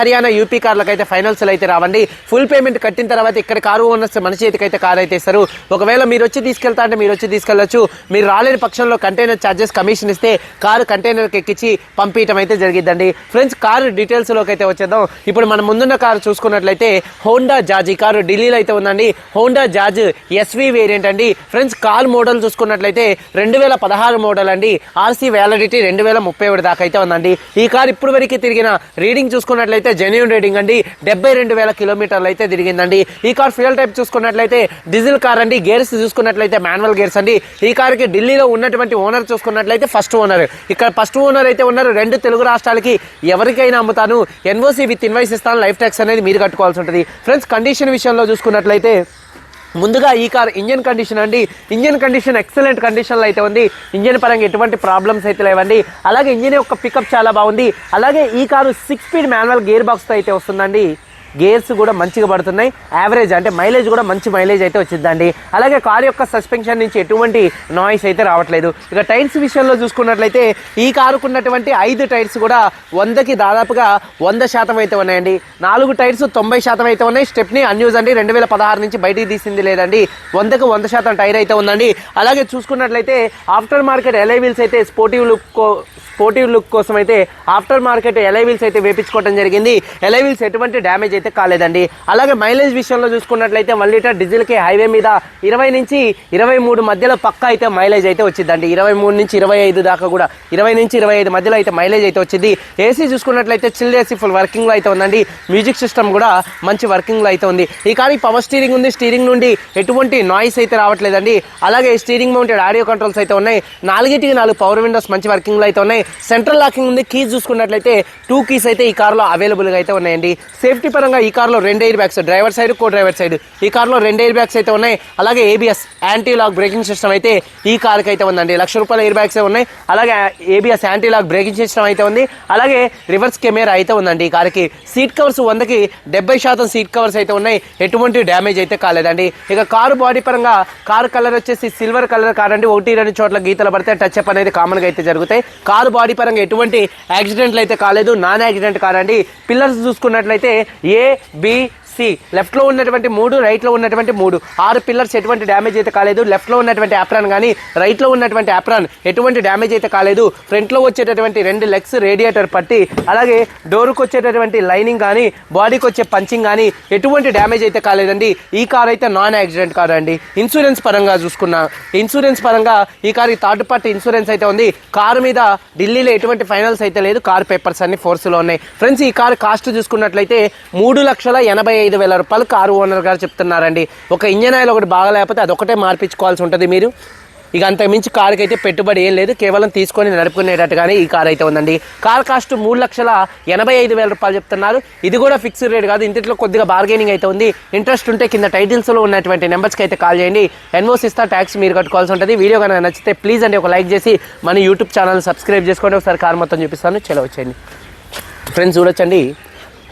Haryana UP కార్లకు అయితే finals అయితే రావండి. ఫుల్ పేమెంట్ కట్టిన తర్వాత ఇక్కడ కారు ఓనర్స్ మన చేతికి అయితే కారు అయితే ఇస్తారు. ఒకవేళ మీరు వచ్చి తీసుకెళ్తా అంటే మీరు వచ్చి తీసుకెళ్ళొచ్చు మీరు రాలేని పక్షంలో కంటైనర్ ఛార్జెస్ కమిషన్ ఇస్తే కారు కంటైనర్కి ఎక్కించి పంపించడం అయితే జరిగిద్దండి. ఫ్రెండ్స్ కారు డీటెయిల్స్లోకి అయితే వచ్చేద్దాం. ఇప్పుడు మనం ముందున్న కారు చూసుకున్నట్లయితే హోండా జాజ్ ఈ కారు ఢిల్లీలో అయితే ఉందండి. హోండా జాజ్ ఎస్వి వేరియంట్ అండి. ఫ్రెండ్స్ కార్ మోడల్ చూసుకున్నట్లయితే రెండు వేల పదహారు మోడల్ అండి. ఆర్సీ వ్యాలిడిటీ రెండు వేల ముప్పై ఒకటి దాకా అయితే ఉందండి. ఈ కారు ఇప్పుడు వరకు తిరిగిన రీడింగ్ చూసుకున్నట్లయితే జెన్యున్ రేటింగ్ అండి. డెబ్బై రెండు వేల కిలోమీటర్లు అయితే తిరిగిందండి. ఈ కార్ ఫ్యూయల్ టైప్ చూసుకున్నట్లయితే డీజిల్ కార్ అండి. గేర్స్ చూసుకున్నట్లయితే మాన్యువల్ గేర్స్ అండి. ఈ కార్కి ఢిల్లీలో ఉన్నటువంటి ఓనర్ చూసుకున్నట్లయితే ఫస్ట్ ఓనర్ ఇక్కడ ఫస్ట్ ఓనర్ అయితే ఉన్నారు. రెండు తెలుగు రాష్ట్రాలకి ఎవరికైనా అమ్ముతాను. ఎన్ఓసీ విత్ ఇన్వైస్ ఇస్తాను. లైఫ్ ట్యాక్స్ అనేది మీరు కట్టుకోవాల్సి ఉంటుంది. ఫ్రెండ్స్ కండిషన్ విషయంలో చూసుకున్నట్లయితే ముందుగా ఈ కార్ ఇంజన్ కండిషన్ అండి. ఇంజన్ కండిషన్ ఎక్సలెంట్ కండిషన్లో అయితే ఉంది. ఇంజన్ పరంగా ఎటువంటి ప్రాబ్లమ్స్ అయితే లేవండి. అలాగే ఇంజన్ యొక్క పికప్ చాలా బాగుంది. అలాగే ఈ car six speed manual gear బాక్స్తో అయితే వస్తుందండి. గేర్స్ కూడా మంచిగా పడుతున్నాయి. యావరేజ్ అంటే మైలేజ్ కూడా మంచి మైలేజ్ అయితే వచ్చిందండి. అలాగే కార్ యొక్క సస్పెన్షన్ నుంచి ఎటువంటి నాయిస్ అయితే రావట్లేదు. ఇక టైర్స్ విషయంలో చూసుకున్నట్లయితే ఈ కారుకున్నటువంటి ఐదు టైర్స్ కూడా వందకి దాదాపుగా వంద శాతం అయితే ఉన్నాయండి. నాలుగు టైర్స్ తొంభై శాతం అయితే ఉన్నాయి. స్టెప్ని అన్యూజ్ అండి రెండు వేల పదహారు నుంచి బయటికి తీసింది లేదండి. వందకు వంద శాతం టైర్ అయితే ఉందండి. అలాగే చూసుకున్నట్లయితే ఆఫ్టర్ మార్కెట్ ఎలై వీల్స్ అయితే స్పోర్టివ్ లుక్ స్పోర్టివ్ లుక్ కోసం అయితే ఆఫ్టర్ మార్కెట్ ఎలైవిల్స్ అయితే వేపించుకోవడం జరిగింది. ఎలైవిల్స్ ఎటువంటి డ్యామేజ్ అయితే కాలేదండి. అలాగే మైలేజ్ విషయంలో చూసుకున్నట్లయితే వన్ లీటర్ డీజిల్కి హైవే మీద ఇరవై నుంచి ఇరవై మూడు మధ్యలో పక్క అయితే మైలేజ్ అయితే వచ్చిందండి. ఇరవై మూడు నుంచి ఇరవై ఐదు దాకా కూడా ఇరవై నుంచి ఇరవై ఐదు మధ్యలో అయితే మైలేజ్ అయితే వచ్చింది. ఏసీ చూసుకున్నట్లయితే చిల్డ్ ఏసీ ఫుల్ వర్కింగ్లో అయితే ఉందండి. మ్యూజిక్ సిస్టమ్ కూడా మంచి వర్కింగ్లో అయితే ఉంది. ఈ కానీ పవర్ స్టీరింగ్ ఉంది. స్టీరింగ్ నుండి ఎటువంటి నాయిస్ అయితే రావట్లేదండి. అలాగే స్టీరింగ్ మౌంటెడ్ ఆడియో కంట్రోల్స్ అయితే ఉన్నాయి. నాలుగిటికి నాలుగు పవర్ విండోస్ మంచి వర్కింగ్లో అయితే ఉన్నాయి. సెంట్రల్ లాకింగ్ ఉంది కీస్ చూసుకున్నట్లయితే టూ కీస్ అయితే ఈ కార్లో అవైలబుల్గా అయితే ఉన్నాయండి. సేఫ్టీ పరంగా ఈ కార్లో రెండు air bags driver side co driver side ఈ కార్లో రెండు ఎయిర్ బ్యాగ్స్ అయితే ఉన్నాయి. అలాగే ABS anti lock braking system అయితే ఈ కార్కి అయితే ఉందండి. లక్ష రూపాయల ఎయిర్ బ్యాగ్స్ ఉన్నాయి. అలాగే ABS anti lock braking system అయితే ఉంది. అలాగే రివర్స్ కెమెరా అయితే ఉందండి ఈ కార్కి సీట్ కవర్స్ వందకి డెబ్బై శాతం సీట్ కవర్స్ అయితే ఉన్నాయి. ఎటువంటి డ్యామేజ్ అయితే కాలేదండి. ఇక కారు బాడీ పరంగా కారు కలర్ వచ్చేసి సిల్వర్ కలర్ కార్ అండి ఒకటి రెండు చోట్ల గీతలు పడితే టచ్ అప్ అనేది కామన్గా అయితే జరుగుతాయి. కారు బాడీ పరంగా ఎటువంటి యాక్సిడెంట్లు అయితే కాలేదు. నాన్ యాక్సిడెంట్ కాదండి. పిల్లర్స్ చూసుకున్నట్లయితే ఏ బి సి లెఫ్ట్లో ఉన్నటువంటి మూడు రైట్లో ఉన్నటువంటి మూడు. ఆరు పిల్లర్స్ ఎటువంటి డ్యామేజ్ అయితే కాలేదు. లెఫ్ట్లో ఉన్నటువంటి ఆప్రాన్ కానీ రైట్లో ఉన్నటువంటి ఆప్రాన్ ఎటువంటి డ్యామేజ్ అయితే కాలేదు. ఫ్రంట్లో వచ్చేటటువంటి రెండు లెగ్స్ రేడియేటర్ పట్టి అలాగే డోర్కి వచ్చేటటువంటి లైనింగ్ కానీ బాడీకి వచ్చే పంచింగ్ కానీ ఎటువంటి డ్యామేజ్ అయితే కాలేదండి. ఈ కార్ అయితే నాన్ యాక్సిడెంట్ కార్ అండి. ఇన్సూరెన్స్ పరంగా చూసుకున్నా ఇన్సూరెన్స్ పరంగా ఈ కార్ థర్డ్ పార్టీ ఇన్సూరెన్స్ అయితే ఉంది. కారు మీద ఢిల్లీలో ఎటువంటి ఫైనల్స్ అయితే లేదు. కార్ పేపర్స్ అన్ని ఫోర్స్లో ఉన్నాయి. ఫ్రెండ్స్ ఈ కార్ కాస్ట్ చూసుకున్నట్లయితే మూడు లక్షల ఎనభై ఐదు ఐదు వేల రూపాయలు కారు ఓనర్ గారు చెప్తున్నారండి. ఒక ఇంజన్ ఆయిల్ ఒకటి బాగా లేకపోతే అదొకటే మార్పించుకోవాల్సి ఉంటుంది మీరు. ఇక అంతకుమించి మించి అయితే పెట్టుబడి ఏం లేదు కేవలం తీసుకొని నడుపుకునేటట్టుగానే ఈ కార్ అయితే ఉందండి. కార్ కాస్ట్ మూడు లక్షల ఎనభై ఐదు వేల రూపాయలు చెప్తున్నారు. ఇది కూడా ఫిక్స్డ్ రేట్ కాదు ఇంటిలో కొద్దిగా బార్గెనింగ్ అయితే ఉంది. ఇంట్రెస్ట్ ఉంటే కింద టైటిల్స్లో ఉన్నటువంటి నెంబర్స్కి అయితే కాల్ చేయండి. ఎన్ఓస్ ఇస్తా ట్యాక్స్ మీరు కట్టుకోవాల్సి ఉంటుంది వీడియో కనుక నచ్చితే ప్లీజ్ అండి ఒక లైక్ చేసి మన యూట్యూబ్ ఛానల్ సబ్స్క్రైబ్ చేసుకోండి ఒకసారి కార్ మొత్తం చూపిస్తాను. చలో వచ్చేయండి. ఫ్రెండ్స్ చూడొచ్చండి.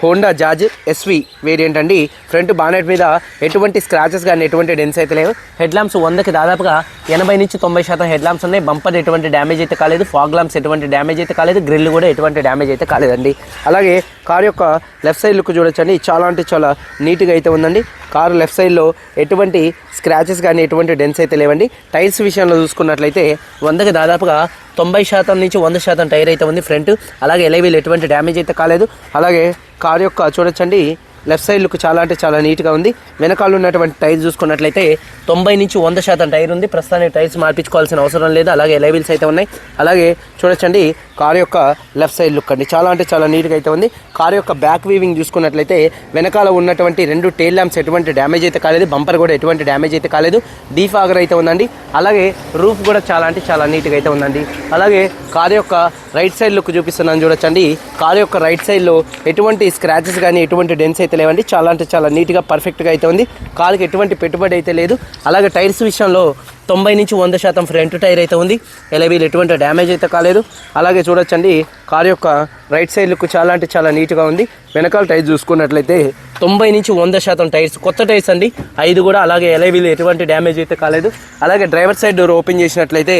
హోండా జాజ్ ఎస్వి వేరియంట్ అండి ఫ్రంట్ బానెట్ మీద ఎటువంటి స్క్రాచెస్ కానీ ఎటువంటి డెన్స్ అయితే లేవు. హెడ్ ల్యాంప్స్ వందకి దాదాపుగా ఎనభై నుంచి తొంభై శాతం హెడ్ ల్యాంప్స్ ఉన్నాయి. బంపర్ ఎటువంటి డ్యామేజ్ అయితే కాలేదు. ఫాగ్ ల్యాంప్స్ ఎటువంటి డ్యామేజ్ అయితే కాలేదు. గ్రిల్ కూడా ఎటువంటి డ్యామేజ్ అయితే కాలేదండి. అలాగే కార్ యొక్క లెఫ్ట్ సైడ్ లుక్ చూడొచ్చండి. చాలా అంటే చాలా నీట్గా అయితే ఉందండి. కారు లెఫ్ట్ సైడ్లో ఎటువంటి స్క్రాచెస్ కానీ ఎటువంటి డెన్స్ అయితే లేవండి. టైర్స్ విషయంలో చూసుకున్నట్లయితే వందకి దాదాపుగా తొంభై శాతం నుంచి వంద శాతం టైర్ అయితే ఉంది ఫ్రంట్. అలాగే ఎలైవీల్ ఎటువంటి డ్యామేజ్ అయితే కాలేదు. అలాగే కార్ యొక్క చూడొచ్చండి. లెఫ్ట్ సైడ్ లుక్ చాలా అంటే చాలా నీట్గా ఉంది. వెనకాల ఉన్నటువంటి టైర్ చూసుకున్నట్లయితే తొంభై నుంచి వంద శాతం టైర్ ఉంది. ప్రస్తుతానికి టైర్స్ మార్పించుకోవాల్సిన అవసరం లేదు. అలాగే లైబిల్స్ అయితే ఉన్నాయి. అలాగే చూడొచ్చండి కార్ యొక్క లెఫ్ట్ సైడ్ లుక్ అండి. చాలా అంటే చాలా నీట్గా అయితే ఉంది. కార్ యొక్క బ్యాక్ వీవింగ్ చూసుకున్నట్లయితే వెనకాల ఉన్నటువంటి రెండు టైల్ ల్యాంప్స్ ఎటువంటి డ్యామేజ్ అయితే కాలేదు. బంపర్ కూడా ఎటువంటి డ్యామేజ్ అయితే కాలేదు. డీఫాగర్ అయితే ఉందండి. అలాగే రూఫ్ కూడా చాలా అంటే చాలా నీట్గా అయితే ఉందండి. అలాగే కార్ యొక్క రైట్ సైడ్ లుక్ చూపిస్తున్నాను చూడొచ్చండి. కార్ యొక్క రైట్ సైడ్లో ఎటువంటి స్క్రాచెస్ కానీ ఎటువంటి డెన్స్ అయితే లేవండి. చాలా అంటే చాలా నీట్గా పర్ఫెక్ట్గా అయితే ఉంది. కాలుకి ఎటువంటి పెట్టుబడి అయితే లేదు. అలాగే టైర్స్ విషయంలో తొంభై నుంచి వంద శాతం ఫ్రంట్ టైర్ అయితే ఉంది. ఎలవీలు ఎటువంటి డ్యామేజ్ అయితే కాలేదు. అలాగే చూడొచ్చండి కార్ యొక్క రైట్ సైడ్ లుక్ చాలా అంటే చాలా నీట్గా ఉంది. వెనకాల టైర్ చూసుకున్నట్లయితే తొంభై నుంచి వంద శాతం టైర్స్ కొత్త టైర్స్ అండి. ఐదు కూడా అలాగే ఎలవీలు ఎటువంటి డ్యామేజ్ అయితే కాలేదు. అలాగే డ్రైవర్ సైడ్ డోర్ ఓపెన్ చేసినట్లయితే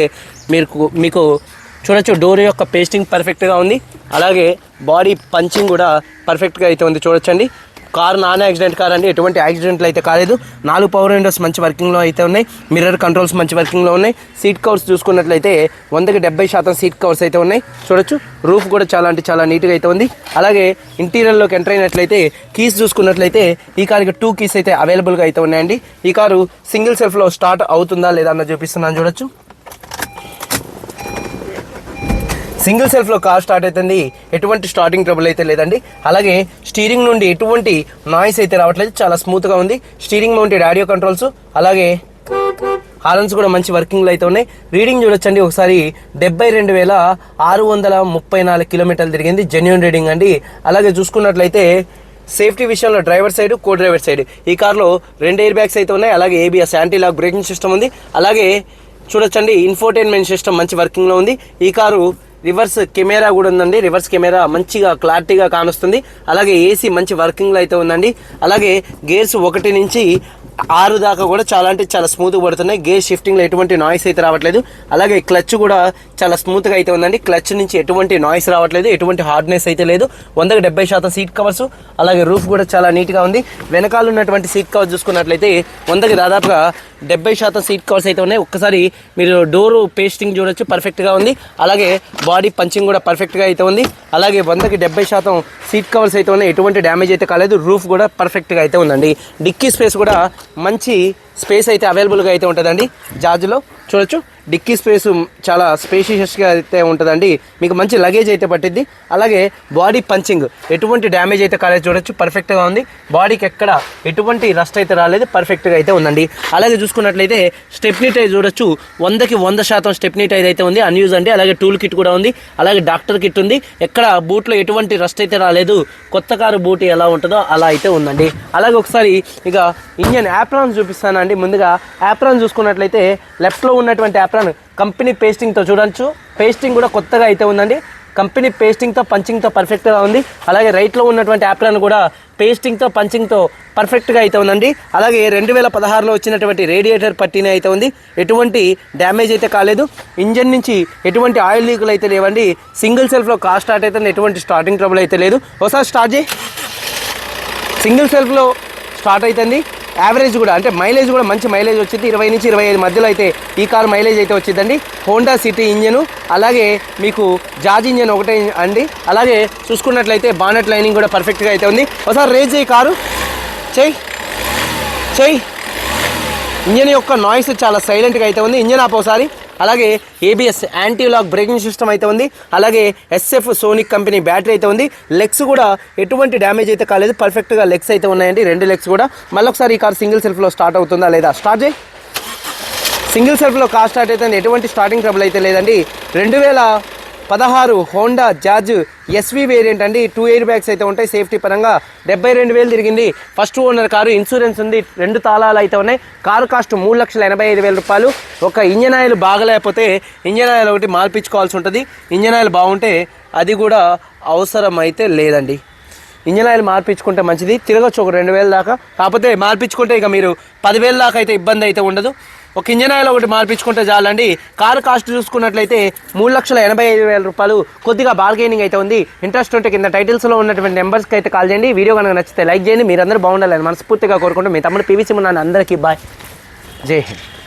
మీకు మీకు చూడొచ్చు డోర్ యొక్క పేస్టింగ్ పర్ఫెక్ట్గా ఉంది. అలాగే బాడీ పంచింగ్ కూడా పర్ఫెక్ట్గా అయితే ఉంది. చూడొచ్చండి. కార్ నాన్ యాక్సిడెంట్ కార్ అండి ఎటువంటి యాక్సిడెంట్లు అయితే కాలేదు. నాలుగు పవర్ విండోస్ మంచి వర్కింగ్లో అయితే ఉన్నాయి. మిర్రర్ కంట్రోల్స్ మంచి వర్కింగ్లో ఉన్నాయి. సీట్ కవర్స్ చూసుకున్నట్లయితే వందకి డెబ్బై శాతం సీట్ కవర్స్ అయితే ఉన్నాయి. చూడొచ్చు. రూఫ్ కూడా చాలా అంటే చాలా నీట్గా అయితే ఉంది. అలాగే ఇంటీరియర్లోకి ఎంటర్ అయినట్లయితే కీస్ చూసుకున్నట్లయితే ఈ కార్కి టూ కీస్ అయితే అవైలబుల్గా అయితే ఉన్నాయండి. ఈ కారు సింగిల్ సెల్ఫ్లో స్టార్ట్ అవుతుందా లేదా అన్న చూపిస్తున్నాను. చూడొచ్చు. సింగిల్ సెల్ఫ్లో కార్ స్టార్ట్ అవుతుంది ఎటువంటి స్టార్టింగ్ ట్రబుల్ అయితే లేదండి. అలాగే స్టీరింగ్ నుండి ఎటువంటి నాయిస్ అయితే రావట్లేదు. చాలా స్మూత్గా ఉంది. స్టీరింగ్ మౌంటెడ్ ఆడియో కంట్రోల్స్ అలాగే హార్న్స్ కూడా మంచి వర్కింగ్లో అయితే ఉన్నాయి. రీడింగ్ చూడొచ్చండి. ఒకసారి డెబ్బై రెండు వేల ఆరు వందల ముప్పై నాలుగు కిలోమీటర్లు తిరిగింది. జెన్యున్ రీడింగ్ అండి. అలాగే చూసుకున్నట్లయితే సేఫ్టీ విషయంలో driver side co driver side. ఈ కార్లో రెండు ఎయిర్ బ్యాగ్స్ అయితే ఉన్నాయి. అలాగే ABS anti lock braking system ఉంది. అలాగే చూడొచ్చండి. ఇన్ఫోటైన్మెంట్ సిస్టమ్ మంచి వర్కింగ్లో ఉంది. ఈ కారు రివర్స్ కెమెరా కూడా ఉందండి. రివర్స్ కెమెరా మంచిగా క్లారిటీగా కానొస్తుంది. అలాగే ఏసీ మంచి వర్కింగ్లో అయితే ఉందండి. అలాగే గేర్స్ ఒకటి నుంచి ఆరు దాకా కూడా చాలా అంటే చాలా స్మూత్గా పడుతున్నాయి. గేర్ షిఫ్టింగ్లో ఎటువంటి నాయిస్ అయితే రావట్లేదు. అలాగే క్లచ్ కూడా చాలా స్మూత్గా అయితే ఉందండి. క్లచ్ నుంచి ఎటువంటి నాయిస్ రావట్లేదు. ఎటువంటి హార్డ్నెస్ అయితే లేదు. వందకు డెబ్బై శాతం సీట్ కవర్స్ అలాగే రూఫ్ కూడా చాలా నీట్గా ఉంది. వెనకాల ఉన్నటువంటి సీట్ కవర్ చూసుకున్నట్లయితే వందకి దాదాపుగా డెబ్బై శాతం సీట్ కవర్స్ అయితే ఉన్నాయి. ఒక్కసారి మీరు డోరు పేస్టింగ్ చూడొచ్చు పర్ఫెక్ట్గా ఉంది. అలాగే బాడీ పంచింగ్ కూడా పర్ఫెక్ట్గా అయితే ఉంది. అలాగే వందకి డెబ్బై శాతం సీట్ కవర్స్ అయితే ఉన్నాయి. ఎటువంటి డ్యామేజ్ అయితే కాలేదు. రూఫ్ కూడా పర్ఫెక్ట్గా అయితే ఉందండి. డిక్కీ స్పేస్ కూడా మంచి స్పేస్ అయితే అవైలబుల్గా అయితే ఉంటుందండి. జార్జ్లో చూడొచ్చు. డిక్కీ స్పేస్ చాలా స్పేషియస్గా అయితే ఉంటుందండి. మీకు మంచి లగేజ్ అయితే పట్టిద్ది. అలాగే బాడీ పంచింగ్ ఎటువంటి డ్యామేజ్ అయితే కాలేదు చూడొచ్చు పర్ఫెక్ట్గా ఉంది. బాడీకి ఎక్కడ ఎటువంటి రస్ట్ అయితే రాలేదు పర్ఫెక్ట్గా అయితే ఉందండి. అలాగే చూసుకున్నట్లయితే స్టెప్నీ టైర్ చూడొచ్చు. వందకి వంద శాతం స్టెప్నీ టైర్ అయితే ఉంది. అన్యూజ్ అండి. అలాగే టూల్ కిట్ కూడా ఉంది. అలాగే డాక్టర్ కిట్ ఉంది. ఎక్కడ బూట్లో ఎటువంటి రస్ట్ అయితే రాలేదు కొత్త కారు బూట్ ఎలా ఉంటుందో అలా అయితే ఉందండి. అలాగే ఒకసారి ఇక ఇంజన్ యాప్రాన్ చూపిస్తానండి. ముందుగా యాప్రాన్ చూసుకున్నట్లయితే లెఫ్ట్లో ఉన్నటువంటి యాప్రాన్ కంపెనీ పేస్టింగ్తో చూడొచ్చు. పేస్టింగ్ కూడా కొత్తగా అయితే ఉందండి. కంపెనీ పేస్టింగ్తో పంచింగ్తో పర్ఫెక్ట్గా ఉంది. అలాగే రైట్లో ఉన్నటువంటి యాప్రాన్ కూడా పేస్టింగ్తో పంచింగ్తో పర్ఫెక్ట్గా అయితే ఉందండి. అలాగే రెండు వేల పదహారులో వచ్చినటువంటి రేడియేటర్ పట్టిన అయితే ఉంది. ఎటువంటి డ్యామేజ్ అయితే కాలేదు. ఇంజన్ నుంచి ఎటువంటి ఆయిల్ లీకులు అయితే లేవండి. సింగిల్ సెల్ఫ్లో కార్ స్టార్ట్ అయితే ఎటువంటి స్టార్టింగ్ ట్రబుల్ అయితే లేదు. ఒకసారి స్టార్ట్ చేయి. సింగిల్ సెల్ఫ్లో స్టార్ట్ అవుతుంది యావరేజ్ కూడా అంటే మైలేజ్ కూడా మంచి మైలేజ్ వచ్చింది. ఇరవై నుంచి ఇరవై ఐదు మధ్యలో అయితే ఈ కార్ మైలేజ్ అయితే వచ్చిందండి. హోండా సిటీ ఇంజను అలాగే మీకు జాజ్ ఇంజన్ ఒకటే అండి. అలాగే చూసుకున్నట్లయితే బానెట్ లైనింగ్ కూడా పర్ఫెక్ట్గా అయితే ఉంది. ఒకసారి రేజ్ చేయి కారు. చెయ్యి చెయ్యి ఇంజన్ యొక్క నాయిస్ చాలా సైలెంట్గా అయితే ఉంది. ఇంజన్ ఆప్ ఒకసారి. అలాగే ABS anti lock braking system అయితే ఉంది. అలాగే ఎస్ఎఫ్ సోనిక్ కంపెనీ బ్యాటరీ అయితే ఉంది. లెగ్స్ కూడా ఎటువంటి డ్యామేజ్ అయితే కాలేదు. పర్ఫెక్ట్గా లెగ్స్ అయితే ఉన్నాయండి. రెండు లెగ్స్ కూడా. మళ్ళీ ఒకసారి ఈ కార్ సింగిల్ సెల్ఫ్లో స్టార్ట్ అవుతుందా లేదా? స్టార్ట్ చేయి. సింగిల్ సెల్ఫ్లో కార్ స్టార్ట్ అయితే ఎటువంటి స్టార్టింగ్ ట్రబుల్ అయితే లేదండి. రెండు వేల పదహారు హోండా జాజ్ ఎస్వి వేరియంట్ అండి టూ ఎయిర్ బ్యాగ్స్ అయితే ఉంటాయి. సేఫ్టీ పరంగా డెబ్బై రెండు వేలు తిరిగింది. ఫస్ట్ ఓనర్ కారు ఇన్సూరెన్స్ ఉంది. రెండు తాళాలు అయితే ఉన్నాయి. కారు కాస్ట్ మూడు లక్షల ఎనభై ఐదు వేల రూపాయలు. ఒక ఇంజన్ ఆయిల్ బాగలేకపోతే ఇంజన్ ఆయిల్ ఒకటి మార్పించుకోవాల్సి ఉంటుంది. ఇంజన్ ఆయిల్ బాగుంటే అది కూడా అవసరం అయితే లేదండి. ఇంజన్ ఆయిల్ మార్పించుకుంటే మంచిది. తిరగచ్చు ఒక రెండు వేల దాకా. కాకపోతే మార్పించుకుంటే ఇక మీరు పదివేల దాకా అయితే ఇబ్బంది అయితే ఉండదు. ఒక ఇంజన్ ఆయిల్ ఒకటి మార్పించుకుంటే చాలండి. కారు కాస్ట్ చూసుకున్నట్లయితే మూడు లక్షల ఎనభై ఐదు వేల రూపాయలు కొద్దిగా బార్గెనింగ్ అయితే ఉంది. ఇంట్రెస్ట్ ఉంటే కింద టైటిల్స్లో ఉన్నటువంటి నెంబర్స్కి అయితే కాల్ చేయండి. వీడియో కనుక నచ్చితే లైక్ చేయండి. మీరందరూ బాగుండాలని మనస్ఫూర్తిగా కోరుకుంటూ మీ తమ్ముడు పీవీసీ ఉన్నాను అందరికీ బాయ్ జై హింద్.